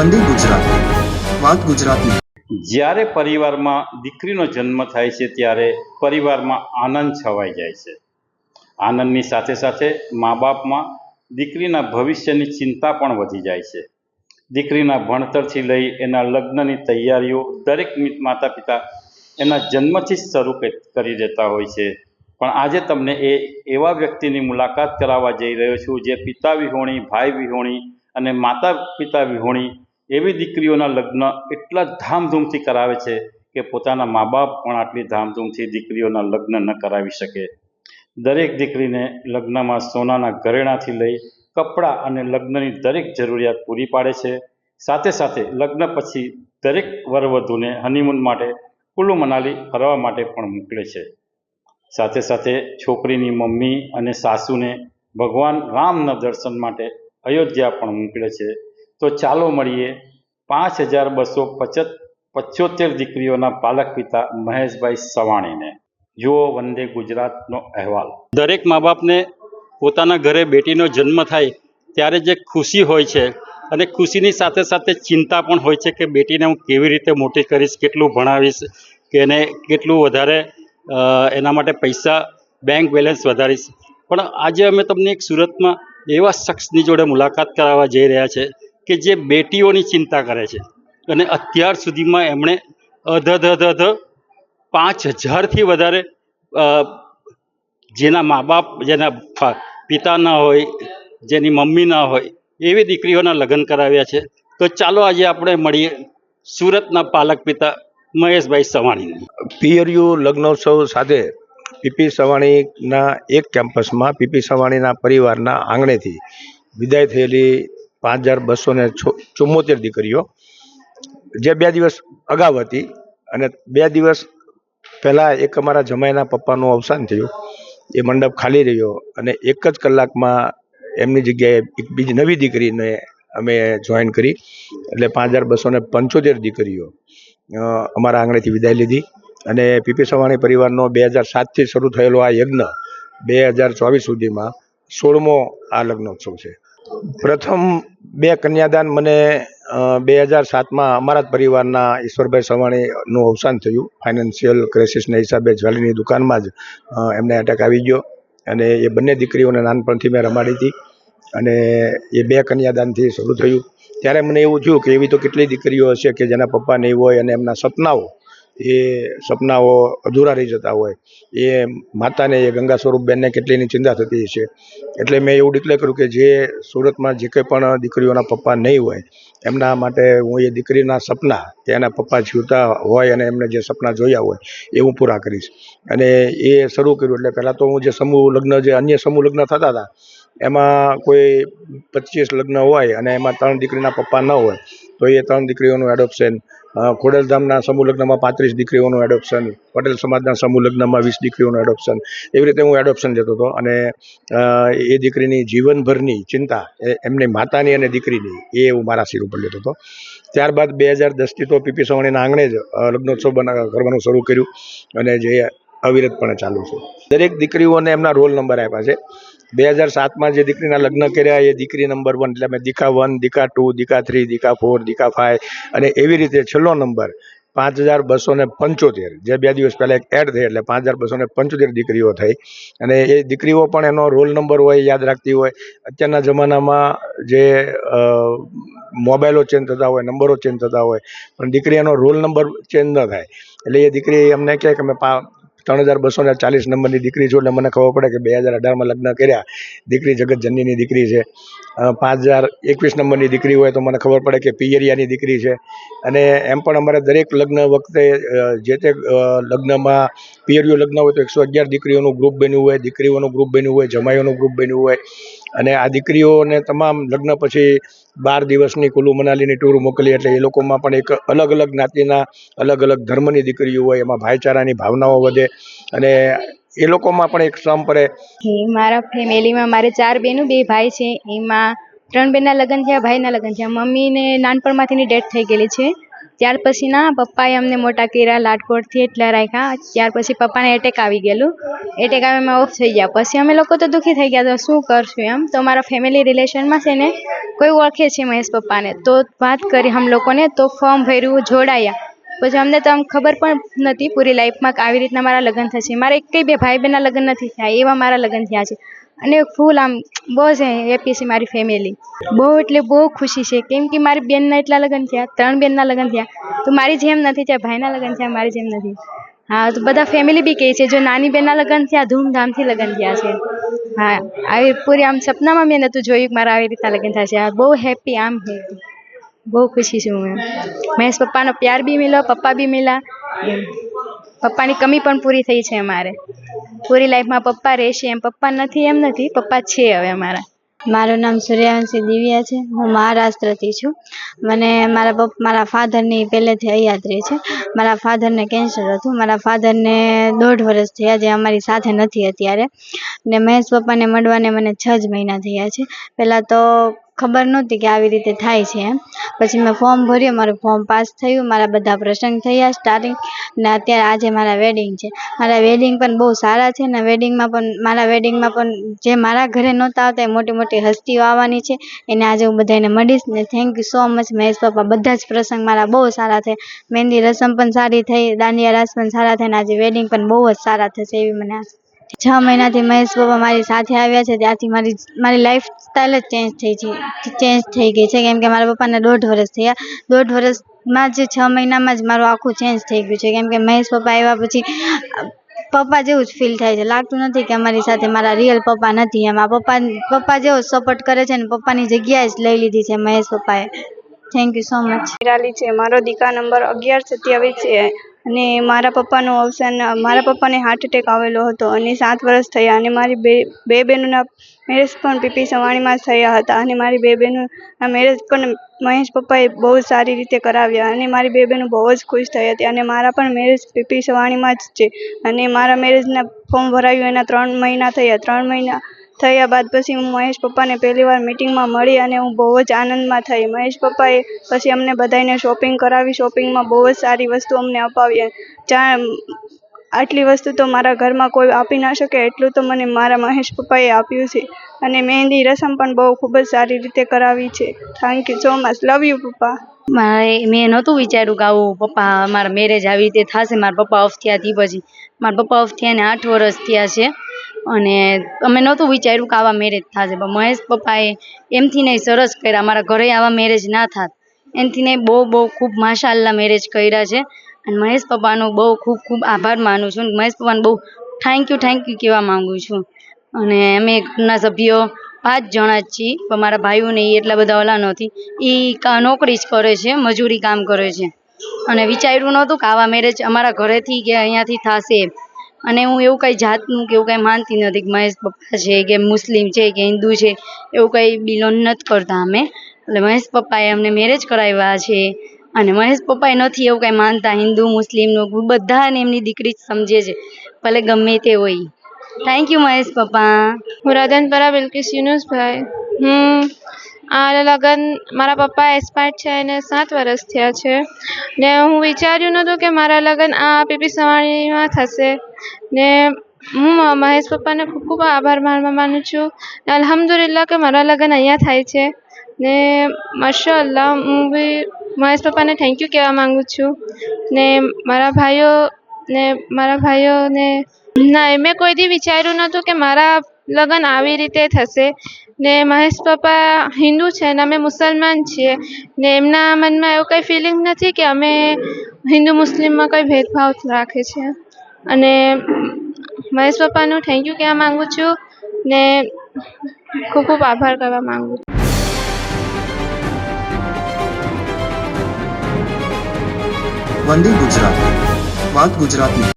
વંદે ગુજરાત, વાત ગુજરાતની જ્યારે પરિવારમાં દીકરીનો જન્મ થાય છે, ત્યારે પરિવારમાં આનંદ છવાઈ જાય છે. આનંદની સાથે સાથે મા બાપમાં દીકરીના ભવિષ્યની ચિંતા પણ વધી જાય છે. દીકરીના ભણતરથી લઈ એના લગ્નની તૈયારીઓ દરેક માતા પિતા એના જન્મથી જ શરૂ કરી દેતા હોય છે. પણ આજે તમને એ એવા વ્યક્તિની મુલાકાત કરાવવા જઈ રહ્યો છું, જે પિતા વિહોણી, ભાઈ વિહોણી અને માતા પિતા વિહોણી એવી દીકરીઓના લગ્ન એટલા ધામધૂમથી કરાવે છે કે પોતાના મા બાપ પણ આટલી ધામધૂમથી દીકરીઓના લગ્ન ન કરાવી શકે. દરેક દીકરીને લગ્નમાં સોનાના ઘરેણાથી લઈ કપડાં અને લગ્નની દરેક જરૂરિયાત પૂરી પાડે છે. સાથે સાથે લગ્ન પછી દરેક વરવધુને હનીમૂન માટે કુલ્લુ મનાલી ફરવા માટે પણ મોકલે છે. સાથે સાથે છોકરીની મમ્મી અને સાસુને ભગવાન રામના દર્શન માટે અયોધ્યા પણ મોકલે છે. તો ચાલો મળીએ. પાંચ હજાર બસો પચત પચોતેર દીકરીઓના પાલક પિતા મહેશભાઈ સવાણીને. જુઓ વંદે ગુજરાતનો અહેવાલ. દરેક મા બાપને પોતાના ઘરે બેટીનો જન્મ થાય ત્યારે જે ખુશી હોય છે અને ખુશીની સાથે સાથે ચિંતા પણ હોય છે કે બેટીને હું કેવી રીતે મોટી કરીશ, કેટલું ભણાવીશ, કે એને કેટલું વધારે એના માટે પૈસા બેંક બેલેન્સ વધારીશ. પણ આજે અમે તમને એક સુરતમાં એવા શખ્સની જોડે મુલાકાત કરાવવા જઈ રહ્યા છે. કે જે બેટીઓની ચિંતા કરે છે. અને અત્યાર સુધીમાં એમણે અધ અધ અધ અધ પાંચ હજારથી વધારે જેના મા બાપ, જેના પિતા ના હોય, જેની મમ્મી ના હોય, એવી દીકરીઓના લગ્ન કરાવ્યા છે. તો ચાલો આજે આપણે મળીએ સુરતના પાલક પિતા મહેશભાઈ સવાણીને. પીએરયુ લગ્નોત્સવ સાથે પીપી સવાણીના એક કેમ્પસમાં પીપી સવાણીના પરિવારના આંગણેથી વિદાય થયેલી પાંચ હજાર બસો ને ચુમ્મોતેર દીકરીઓ. જે બે દિવસ અગાઉ હતી અને બે દિવસ પહેલાં એક અમારા જમાઈના પપ્પાનું અવસાન થયું. એ મંડપ ખાલી રહ્યો અને એક જ કલાકમાં એમની જગ્યાએ એક બીજી નવી દીકરીને અમે જોઈન કરી. એટલે પાંચ હજાર બસો ને પંચોતેર દીકરીઓ અમારા આંગણેથી વિદાય લીધી. અને પીપી સવાણી પરિવારનો બે હજાર સાતથી શરૂ થયેલો આ યજ્ઞ બે હજાર ચોવીસ સુધીમાં સોળમો આ લગ્નોત્સવ છે. પ્રથમ બે કન્યાદાન મને બે હજાર સાતમાં અમારા જ પરિવારના ઈશ્વરભાઈ સવાણીનું અવસાન થયું. ફાઇનાન્શિયલ ક્રાઇસિસના હિસાબે જ્વેલરીની દુકાનમાં જ એમને એટેક આવી ગયો. અને એ બંને દીકરીઓને નાનપણથી મેં રમાડી હતી. અને એ બે કન્યાદાનથી શરૂ થયું. ત્યારે મને એવું થયું કે એવી તો કેટલી દીકરીઓ હશે કે જેના પપ્પા નહીં હોય અને એમના સપનાઓ એ સપનાઓ અધૂરા રહી જતા હોય. એ માતાને, એ ગંગા સ્વરૂપ બેનને કેટલીની ચિંતા થતી હશે? એટલે મેં એવું ડિક્લેર કર્યું કે જે સુરતમાં જે કંઈ પણ દીકરીઓના પપ્પા નહીં હોય, એમના માટે હું એ દીકરીના સપના કે એના પપ્પા જીવતા હોય અને એમને જે સપના જોયા હોય, એ હું પૂરા કરીશ. અને એ શરૂ કર્યું એટલે પહેલાં તો હું જે સમૂહ લગ્ન, જે અન્ય સમૂહ લગ્ન થતા હતા, એમાં કોઈ પચીસ લગ્ન હોય અને એમાં ત્રણ દીકરીના પપ્પા ન હોય, તો એ ત્રણ દીકરીઓનું એડોપ્શન ખોડલધામના સમૂહ લગ્નમાં પાંત્રીસ દીકરીઓનું એડોપ્શન પટેલ સમાજના સમૂહ લગ્નમાં વીસ દીકરીઓનું એડોપ્શન એવી રીતે હું એડોપ્શન જતો હતો અને એ દીકરીની જીવનભરની ચિંતા એમની માતાની અને દીકરીની, એ હું મારા સિર ઉપર લેતો હતો. ત્યારબાદ બે હજાર દસથી તો પીપી સવાણીના આંગણે જ લગ્નોત્સવ બના, કરવાનું શરૂ કર્યું અને જે અવિરતપણે ચાલુ છે દરેક દીકરીઓને એમના રોલ નંબર આપ્યા છે. બે હજાર સાતમાં જે દીકરીના લગ્ન કર્યા, એ દીકરી નંબર વન એટલે મેં દીકા વન દીકા ટુ દીકા થ્રી દીકા ફોર દીકા ફાઇવ અને એવી રીતે છેલ્લો નંબર પાંચ હજાર બસો ને પંચોતેર, જે બે દિવસ પહેલાં એક એડ થઈ એટલે પાંચ હજાર બસો ને પંચોતેર દીકરીઓ થઈ અને એ દીકરીઓ પણ એનો રોલ નંબર હોય યાદ રાખતી હોય. અત્યારના જમાનામાં જે મોબાઈલો ચેન્જ થતા હોય, નંબરો ચેન્જ થતા હોય, પણ દીકરી એનો રોલ નંબર ચેન્જ ન થાય. એટલે એ દીકરી અમને કહે કે અમે ત્રણ હજાર બસો ને ચાલીસ નંબરની દીકરી છું એટલે મને ખબર પડે કે બે હજાર અઢારમાં લગ્ન કર્યા. દીકરી જગતજનનીની દીકરી છે. પાંચ હજાર એકવીસ નંબરની દીકરી હોય તો મને ખબર પડે કે પિયરિયાની દીકરી છે. અને એમ પણ અમારે દરેક લગ્ન વખતે જે તે લગ્નમાં પિયરિયું લગ્ન હોય તો એકસો અગિયાર દીકરીઓનું ગ્રુપ બન્યું હોય, દીકરીઓનું ગ્રુપ બન્યું હોય, જમાઈઓનું ગ્રુપ બન્યું હોય. અને આ દીકરીઓને તમામ લગ્ન પછી બાર દિવસની કુલુ મનાલીની ટૂર મોકલી એટલે એ લોકોમાં પણ એક અલગ અલગ જ્ઞાતિના, અલગ અલગ ધર્મની દીકરીઓ હોય, એમાં ભાઈચારાની ભાવનાઓ વધે અને એ લોકોમાં પણ એક સંપરે કે મારા ફેમિલીમાં મારે ચાર બહેનો, બે ભાઈ છે. એમાં ત્રણ બહેનના લગ્ન થયા, ભાઈના લગ્ન થયા. મમ્મીને નાનપણમાંથીની ડેથ થઈ ગયેલી છે. ત્યાર પછી ના, પપ્પાએ અમને મોટા કર્યા લાટકોટથી એટલે રાખ્યા. ત્યાર પછી પપ્પાને એટેક આવી ગયેલું. એટેક આવે અમે ઓફ થઈ ગયા. પછી અમે લોકો તો દુઃખી થઈ ગયા. તો શું કરશું એમ? તો મારા ફેમિલી રિલેશનમાં છે ને, કોઈ ઓળખે છે મહેશ પપ્પાને. તો વાત કરી હમ લોકોને, તો ફોર્મ ભર્યું, જોડાયા. પછી અમને તો આમ ખબર પણ નથી, પૂરી લાઈફમાં આવી રીતના મારા લગ્ન થશે. મારા કઈ બે ભાઈ બહેનના લગ્ન નથી થયા. એવા મારા લગ્ન થયા છે. અને ફૂલ આમ બહુ જ હેપી છે મારી ફેમિલી બહુ એટલે બહુ ખુશી છે. કેમ કે મારી બેનના એટલા લગ્ન થયા, ત્રણ બેનના લગ્ન થયા. તો મારી જેમ નથી થયા, ભાઈના લગ્ન થયા, મારી જેમ નથી. હા, તો બધા ફેમિલી બી કહે છે, જો નાની બેનના લગ્ન થયા, ધૂમધામથી લગ્ન થયા છે. હા, આવી પૂરી આમ સપનામાં મેં નહોતું જોયું મારા આવી રીતના લગ્ન થશે. આ બહુ હેપી આમ હેપી બહુ ખુશી છું હું. મહેશ પપ્પાનો પ્યાર બી મિલ્યો પપ્પા બી મિલ્યા પપ્પાની કમી પણ પૂરી થઈ છે અમારે. પૂરી લાઈફમાં પપ્પા રહેશે એમ પપ્પા નથી એમ નથી, પપ્પા છે હવે મારા મારું નામ સૂર્યવંશી દિવ્યા છે. હું મહારાષ્ટ્રથી છું. મને મારા પપ્પા મારા ફાધરની પહેલેથી હૈયાત્રી છે. મારા ફાધરને કેન્સર હતું. મારા ફાધરને દોઢ વર્ષ થયા જે અમારી સાથે નથી અત્યારે. ને મહેશ પપ્પાને મળવાને મને છ જ મહિના થયા છે. પહેલાં તો ખબર નહોતી કે આવી રીતે થાય છે એમ. પછી મેં ફોર્મ ભર્યું, મારું ફોર્મ પાસ થયું, મારા બધા પ્રસંગ થયા સ્ટાર્ટિંગ ને અત્યારે આજે મારા વેડિંગ છે. મારા વેડિંગ પણ બહુ સારા છે ને વેડિંગમાં પણ, મારા વેડિંગમાં પણ જે મારા ઘરે નહોતા આવતા એ મોટી મોટી હસ્તીઓ આવવાની છે. એને આજે હું બધાને મળીશ ને thank you so much Mahesh પપ્પા, બધા જ પ્રસંગ મારા બહુ સારા થયા. મહેંદી રસમ પણ સારી થઈ, દાંડિયા રાસ પણ સારા થયા ને આજે વેડિંગ પણ બહુ જ સારા થશે એવી મને આશા છ મહિનાથી મહેશ પપ્પા મારી સાથે આવ્યા છે ત્યારથી મારી મારી લાઈફ સ્ટાઈલ જ ચેન્જ થઈ છે ચેન્જ થઈ ગઈ છે, કેમ કે મારા પપ્પાને દોઢ વર્ષ થયા. દોઢ વર્ષમાં જ છ મહિનામાં જ મારું આખું ચેન્જ થઈ ગયું છે, કેમ કે મહેશ પપ્પા આવ્યા પછી, પપ્પા જેવું જ ફીલ થાય છે. લાગતું નથી કે અમારી સાથે મારા રિયલ પપ્પા નથી, એમ આ પપ્પા પપ્પા જેવો સપોર્ટ કરે છે ને પપ્પાની જગ્યાએ જ લઈ લીધી છે મહેશ પપ્પાએ thank you so much Nirali છે, મારો દીકા નંબર અગિયાર સત્યાવીસ છે. અને મારા પપ્પાનું અવસાન, મારા પપ્પાને હાર્ટ એટેક આવેલો હતો અને સાત વર્ષ થયા અને મારી બે બે બહેનોના મેરેજ પણ પીપી સવાણીમાં થયા હતા અને મારી બે બહેનોના મેરેજ પણ મહેશ પપ્પાએ બહુ સારી રીતે કરાવ્યા અને મારી બે બહેનો બહુ જ ખુશ થઈ હતી અને મારા પણ મેરેજ પીપી સવાણીમાં જ છે અને મારા મેરેજના ફોર્મ ભરાયું એના ત્રણ મહિના થયા, ત્રણ મહિના થયા બાદ પછી હું મહેશ પપ્પાને પહેલી વાર મિટિંગમાં મળી અને હું બહુ જ આનંદમાં થઈ. મહેશ પપ્પાએ પછી અમને બધાને શોપિંગ કરાવી. શોપિંગમાં બહુ જ સારી વસ્તુ અમને અપાવી. જ્યાં આટલી વસ્તુ તો મારા ઘરમાં કોઈ આપી ના શકે, એટલું તો મને મારા મહેશ પપ્પાએ આપ્યું છે. અને મહેંદી રસમ પણ બહુ ખૂબ જ સારી રીતે કરાવી છે. Thank you so much love you પપ્પા. મારે, મેં નહોતું વિચાર્યું કે આવું પપ્પા મારા મેરેજ આવી રીતે થશે. મારા પપ્પા ઓફ થયા તે પછી. મારા પપ્પા ઓફ થયા ને આઠ વર્ષ થયા છે. અને અમે નહોતું વિચાર્યું કે આવા મેરેજ થશે. પણ મહેશ પપ્પાએ એમથી નહીં સરસ કર્યા. અમારા ઘરે આવા મેરેજ ના થાત. એમથી નહીં બહુ બહુ ખૂબ માશાલ્લા મેરેજ કર્યા છે. અને મહેશ પપ્પાનો બહુ ખૂબ ખૂબ આભાર માનું છું. મહેશ પપ્પાને બહુ થેન્ક યુ થેન્ક યુ કહેવા માગું છું. અને અમે ઘરના સભ્યો પાંચ જણા જ છીએ. પણ મારા ભાઈઓને એ એટલા બધા ઓલા નથી. એ નોકરી જ કરે છે, મજૂરી કામ કરે છે. અને વિચાર્યું નહોતું કે આવા મેરેજ અમારા ઘરેથી કે અહીંયાથી થશે અને હું એવું કંઈ જાતનું કે એવું કંઈ માનતી નથી કે મહેશ પપ્પા છે કે મુસ્લિમ છે કે હિન્દુ છે એવું કંઈ બિલોંગ નથી કરતા અમે. એટલે મહેશ પપ્પાએ અમને મેરેજ કરાવ્યા છે અને મહેશ પપ્પાએ નથી એવું કંઈ માનતા. હિન્દુ મુસ્લિમનું બધાને એમની દીકરી જ સમજે છે ભલે ગમે તે હોય. થેન્ક યુ મહેશ પપ્પા. હું રતનપરા બિલકિસ યુનુસભાઈ. હું આ લગ્ન મારા પપ્પા એક્સપાયર્ડ છે એને સાત વર્ષ થયા છે. ને હું વિચાર્યું નહોતું કે મારા લગ્ન આ પીપી સવાણીમાં થશે. ને હું મહેશ પપ્પાને ખૂબ ખૂબ આભાર માનવા માનું છું. ને અલ્હમ્દુલિલ્લાહ કે મારા લગ્ન અહીંયા થાય છે. ને માશાઅલ્લાહ, હું બી મહેશ પપ્પાને થેન્ક યુ કહેવા માગું છું. ને મારા ભાઈઓ, ને મારા ભાઈઓને, ના મેં કોઈ દી વિચાર્યું નહોતું કે મારા લગ્ન આવી રીતે થશે. ને મહેશ પપ્પા હિન્દુ છે ને અમે મુસલમાન છીએ. ને એમના મનમાં એવું કંઈ ફિલિંગ નથી કે અમે હિન્દુ મુસ્લિમમાં કોઈ ભેદભાવ રાખે છે. અને મહેશ પપ્પાનું થેન્ક યુ કહેવા માગું છું. ને ખૂબ ખૂબ આભાર કરવા માગું છું. વંદે ગુજરાત. વાત ગુજરાતની